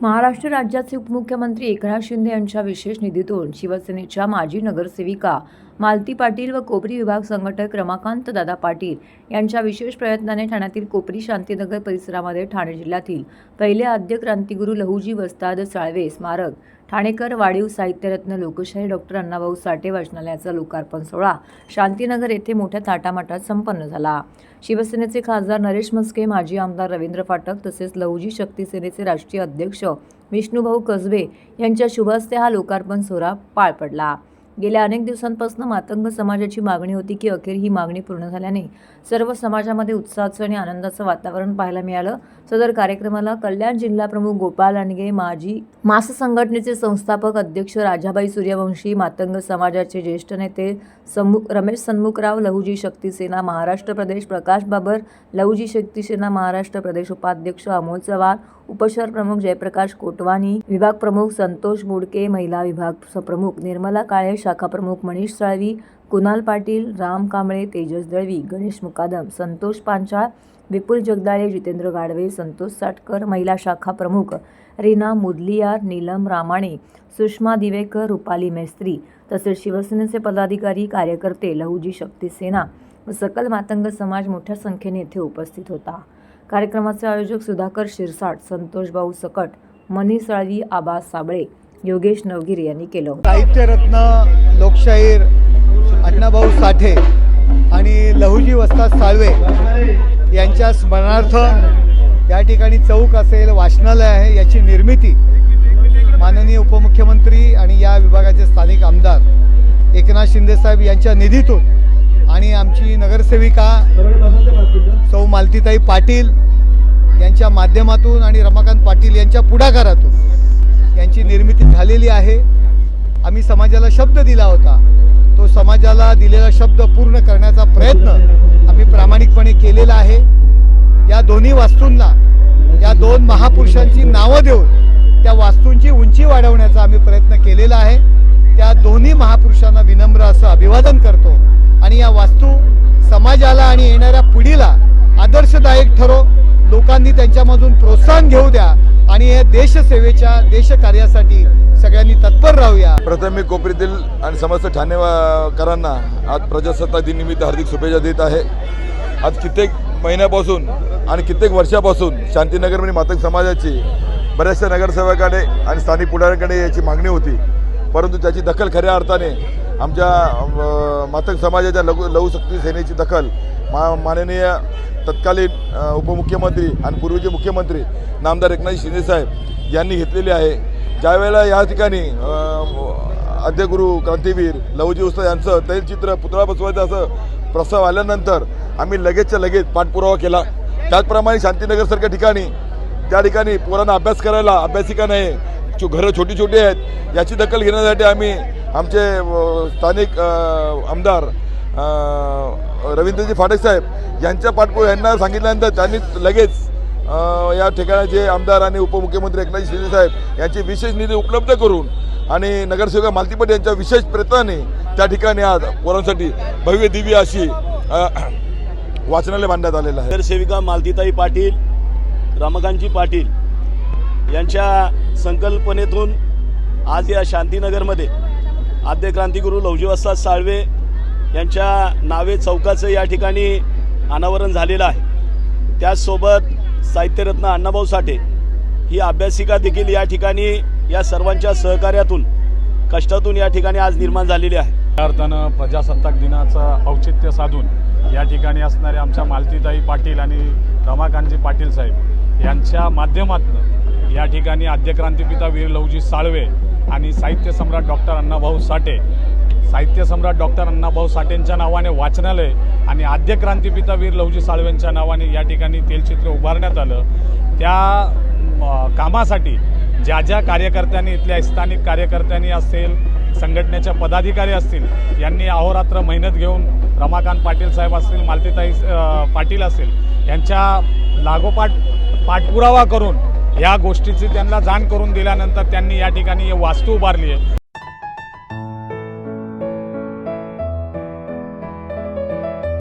महाराष्ट्र राज्याचे उपमुख्यमंत्री एकनाथ शिंदे यांच्या विशेष निधीतून शिवसेनेच्या माजी नगरसेविका मालती पाटील व कोपरी विभाग संघटक रमाकांत दादा पाटील यांच्या विशेष प्रयत्नाने ठाण्यातील कोपरी शांतीनगर परिसरामध्ये ठाणे जिल्ह्यातील पहिले आद्य क्रांतिगुरू लहुजी वस्ताद साळवे स्मारक ठाणेकर वाढीव साहित्यरत्न लोकशाही डॉक्टर अण्णाभाऊ साठे वाचनालयाचा लोकार्पण सोहळा शांतीनगर येथे मोठ्या ताटामाटात संपन्न झाला. शिवसेनेचे खासदार नरेश मस्के माजी आमदार रवींद्र फाटक तसेच लहुजी शक्ती सेनेचे राष्ट्रीय अध्यक्ष विष्णुभाऊ कसबे यांच्या शुभहस्ते हा लोकार्पण सोहळा पार पडला. गेल्या अनेक दिवसांपासून मातंग समाजाची मागणी होती की अखेर ही मागणी पूर्ण झाल्याने सर्व समाजामध्ये उत्साहाचं आणि आनंदाचं वातावरण पाहायला मिळालं. सदर कार्यक्रमाला कल्याण जिल्हा प्रमुख गोपाल लांडगे माजी मास संघटनेचे संस्थापक अध्यक्ष राजाबाई सूर्यवंशी मातंग समाजाचे ज्येष्ठ नेते सन्मुख रमेश सन्मुखराव लहुजी शक्ती सेना महाराष्ट्र प्रदेश प्रकाश बाबर लहुजी शक्ती सेना महाराष्ट्र प्रदेश उपाध्यक्ष अमोल चव्हाण उपशहर प्रमुख जयप्रकाश कोटवानी विभाग प्रमुख संतोष बोडके महिला विभाग प्रमुख निर्मला काळे शाखा प्रमुख मनीष साळवी कुणाल पाटील राम कांबळे तेजस दळवी गणेश मुकादम संतोष पांचाळ विपुल जगदाळे जितेंद्र गाडवे संतोष साटकर महिला शाखा प्रमुख रीना मुदलियार नीलम रामाणे सुषमा दिवेकर रुपाली मेस्त्री तसेच शिवसेनेचे पदाधिकारी कार्यकर्ते लहुजी शक्ती सेना व सकल मातंग समाज मोठ्या संख्येने येथे उपस्थित होता. कार्यक्रमाचे आयोजक सुधाकर शिरसाट संतोष भाऊ सकट मनी साळवी आबा साबळे योगेश नवगिरे यांनी केलं साहित्यरत्न लोकशाहीर अण्णाभाऊ साठे आणि लहुजी वस्ताद साळवे यांच्या स्मरणार्थ या ठिकाणी चौक असेल वाचनालय आहे याची निर्मिती माननीय उपमुख्यमंत्री आणि या विभागाचे स्थानिक आमदार एकनाथ शिंदेसाहेब यांच्या निधीतून आणि आमची नगरसेविका सौ मालतीताई पाटील यांच्या माध्यमातून आणि रमाकांत पाटील यांच्या पुढाकारातून यांची निर्मिती झालेली आहे. आम्ही समाजाला शब्द दिला होता. तो समाजाला दिलेला शब्द पूर्ण करण्याचा प्रयत्न आम्ही प्रामाणिकपणे केलेला आहे. या दोन्ही वास्तूंना या दोन महापुरुषांची नावं देऊन त्या वास्तूंची उंची वाढवण्याचा आम्ही प्रयत्न केलेला आहे. त्या दोन्ही महापुरुषांना विनम्र असं अभिवादन करतो. आणि या वास्तू समाजाला आणि येणाऱ्या पिढीला आदर्शदायक ठरो. लोकांनी त्यांच्यामधून प्रोत्साहन घेऊ द्या आणि या देशसेवेच्या देशकार्यासाठी सगळ्यांनी तत्पर राहूया. प्रथम मी कोपरीतील आणि समस्त ठाणेकरांना आज प्रजासत्ताक दिननिमित्त हार्दिक शुभेच्छा देत आहे. आज कित्येक महिन्यापासून आणि कित्येक वर्षापासून शांतीनगर म्हणजे मातक समाजाची बऱ्याचशा नगरसेवकाकडे आणि स्थानिक पुढाऱ्यांकडे याची मागणी होती. परंतु त्याची दखल खऱ्या अर्थाने आमच्या मातक समाजाच्या लघु लघुशक्ती सेनेची दखल मा माननीय तत्कालीन उपमुख्यमंत्री आणि पूर्वीचे मुख्यमंत्री नामदार एकनाथ शिंदेसाहेब यांनी घेतलेली आहे. ज्यावेळेला या ठिकाणी अ, आद्यगुरू क्रांतीवीर लवजी उस्ताद यांचं तैलचित्र पुतळा बसवायचं असं प्रस्ताव आल्यानंतर आम्ही लगेचच्या लगेच पाठपुरावा केला. त्याचप्रमाणे शांतीनगरसारख्या ठिकाणी त्या ठिकाणी पोरांना अभ्यास करायला अभ्यासिका नाही घरं छोटी छोटी आहेत याची दखल घेण्यासाठी आम्ही आमचे स्थानिक आमदार रवींद्रजी फाटक साहेब यांच्या पाठपुळ यांना सांगितल्यानंतर त्यांनी लगेच या ठिकाणाचे आमदार आणि उपमुख्यमंत्री एकनाथ शिंदे साहेब यांची विशेष निधी उपलब्ध करून आणि नगरसेवक मालतीपट यांच्या विशेष प्रयत्नाने त्या ठिकाणी आज पोरांसाठी भव्य दिव्य अशी वाचनालय बांधण्यात आलेलं आहे. नगरसेविका मालतीताई पाटील रमाकांतजी पाटील यांच्या संकल्पनेतून आज या शांतीनगरमध्ये आद्य क्रांतिगुरू लवजीवस्ताद साळवे यांच्या नावे चौकाचं या ठिकाणी अनावरण झालेलं आहे. त्याचसोबत साहित्यरत्न अण्णाभाऊ साठे ही अभ्यासिका देखील या ठिकाणी या सर्वांच्या सहकार्यातून कष्टातून या ठिकाणी आज निर्माण झालेली आहे. त्या अर्थानं प्रजासत्ताक दिनाचं औचित्य साधून या ठिकाणी असणारे आमच्या मालतीताई पाटील आणि रमाकांतजी पाटील साहेब यांच्या माध्यमातून या ठिकाणी आद्यक्रांतीपिता वीर लवजी साळवे आणि साहित्य सम्राट डॉक्टर अण्णाभाऊ साठे. साहित्य सम्राट डॉक्टर अण्णाभाऊ साठेंच्या नावाने वाचनालय आणि आद्य क्रांतीपिता वीर लवजी साळवेंच्या नावाने या ठिकाणी तेलचित्र उभारण्यात आलं. त्या कामासाठी ज्या ज्या कार्यकर्त्यांनी इथल्या स्थानिक कार्यकर्त्यांनी असेल संघटनेच्या पदाधिकारी असतील यांनी अहोरात्र मेहनत घेऊन रमाकांत पाटील साहेब असतील मालतीताई पाटील असेल यांच्या लागोपाठ पाठपुरावा करून या गोष्टीची त्यांना जाण करून दिल्यानंतर त्यांनी या ठिकाणी वास्तू उभारली आहे.